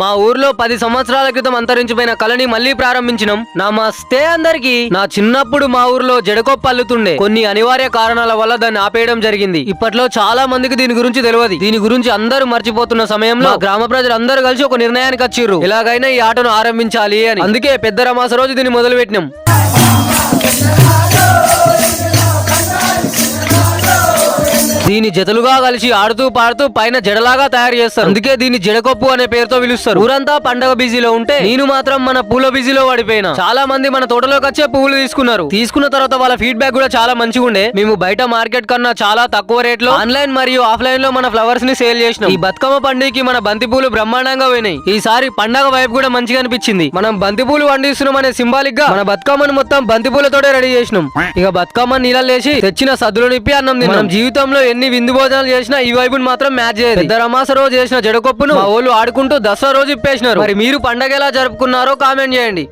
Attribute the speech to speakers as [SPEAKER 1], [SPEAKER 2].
[SPEAKER 1] మా ఊర్లో పది సంవత్సరాల క్రితం అంతరించిపోయిన కళని మళ్ళీ ప్రారంభించినాం. నమస్తే అందరికి నా చిన్నప్పుడు మా ఊర్లో జడకొప్ప అల్లుతుండే కొన్ని అనివార్య కారణాల వల్ల దాన్ని ఆపేయడం జరిగింది. ఇప్పట్లో చాలా మందికి దీని గురించి తెలియదు. దీని గురించి అందరూ మర్చిపోతున్న సమయంలో గ్రామ ప్రజలు అందరూ కలిసి ఒక నిర్ణయానికి వచ్చిర్రు. ఎలాగైనా ఈ ఆటను ఆరంభించాలి అని. అందుకే పెద్ద రమాస రోజు దీన్ని మొదలు పెట్టినాం దీని జతలుగా కలిసి ఆడుతూ పాడుతూ పైన జడలాగా తయారు చేస్తారు. అందుకే దీన్ని జడకొప్పు అనే పేరుతో పిలుస్తారు. ఊరంతా పండగ బిజీలో ఉంటే నేను మాత్రం మన పూల బిజీలో పడిపోయినా. చాలా మంది మన తోటలోకి వచ్చే పువ్వులు తీసుకున్నారు. తీసుకున్న తర్వాత వాళ్ళ ఫీడ్బ్యాక్ కూడా చాలా మంచిగా ఉండే. మేము బయట మార్కెట్ కన్నా చాలా తక్కువ రేట్లో ఆన్లైన్ మరియు ఆఫ్లైన్లో మన ఫ్లవర్స్ని సేల్ చేసినాం. ఈ బతుకమ్మ పండుగకి మన బంతి పూలు బ్రహ్మాండంగా పోయినాయి. ఈసారి పండగ వైపు కూడా మంచిగా అనిపించింది. మనం బంతి పూలు పండిస్తున్నాం అనే సింబాలిక్గా మన బతుకమ్మను మొత్తం బంతి పూలతోటే రెడీ చేసినాం. ఇక బతుకమ్మ నీళ్ళ లేచి తెచ్చిన సద్దులు నిప్పి అన్నం తిన్నాం. మనం జీవితంలో ఎన్ని విందు భోజనాలు చేసినా ఈ వైపుని మాత్రం మ్యాచ్ చేయదు. పెద్ద రమాస రోజు చేసిన జడకొప్పును మా వాళ్ళు ఆడుకుంటూ దసరా రోజు ఇప్పేసినారు. మరి మీరు పండగ ఎలా జరుపుకున్నారో కామెంట్ చేయండి.